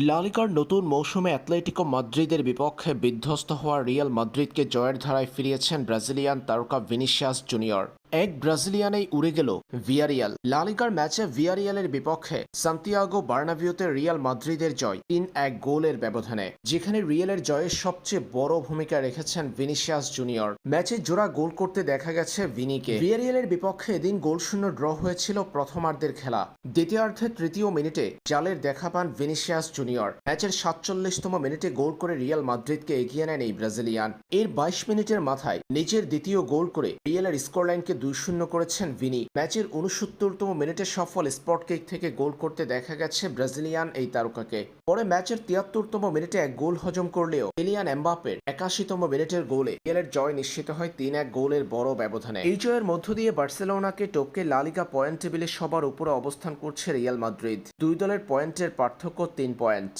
লালিগার নতুন মৌসুমে অ্যাথলেটিকো মাদ্রিদের বিপক্ষে বিধ্বস্ত হওয়া রিয়াল মাদ্রিদকে জয়ের ধারায় ফিরিয়েছেন ব্রাজিলিয়ান তারকা ভিনিসিয়াস জুনিয়র। এক ব্রাজিলিয়ানেই উড়ে গেল ভিয়ারিয়াল। লালিগার ম্যাচে ভিয়ারিয়ালের বিপক্ষে সান্তিয়াগো বার্নাভিওতে রিয়াল মাদ্রিদের জয় তিন এক গোলের ব্যবধানে, যেখানে রিয়ালের জয়ের সবচেয়ে বড় ভূমিকা রেখেছেন ভিনিসিয়াস জুনিয়র। ম্যাচে জোড়া গোল করতে দেখা গেছে ভিনিকে। ভিয়ারিয়ালের বিপক্ষে এদিন গোলশূন্য ড্র হয়েছিল প্রথমার্ধের খেলা। দ্বিতীয়ার্ধের তৃতীয় মিনিটে জালের দেখা পান ভিনিসিয়াস জুনিয়র। ম্যাচের সাতচল্লিশতম মিনিটে গোল করে রিয়াল মাদ্রিদকে এগিয়ে নেন এই ব্রাজিলিয়ান। এর বাইশ মিনিটের মাথায় নিজের দ্বিতীয় গোল করে রিয়ালের স্কোরলাইনকে দুই শূন্য করেছেন ভিনি। ম্যাচের উনসত্তরতম মিনিটে সফল স্পট কিক থেকে গোল করতে দেখা গেছে ব্রাজিলিয়ান এই তারকাকে। পরে ম্যাচের তিয়াত্তরতম মিনিটে এক গোল হজম করলেও এলিয়ান এমবাপের একাশিতম মিনিটের গোলে রিয়ালের জয় নিশ্চিত হয় তিন এক গোলের বড় ব্যবধানে। এই জয়ের মধ্য দিয়ে বার্সেলোনাকে টপকে লালিগা পয়েন্ট টেবিলে সবার উপরে অবস্থান করছে রিয়াল মাদ্রিদ। দুই দলের পয়েন্টের পার্থক্য তিন পয়েন্ট।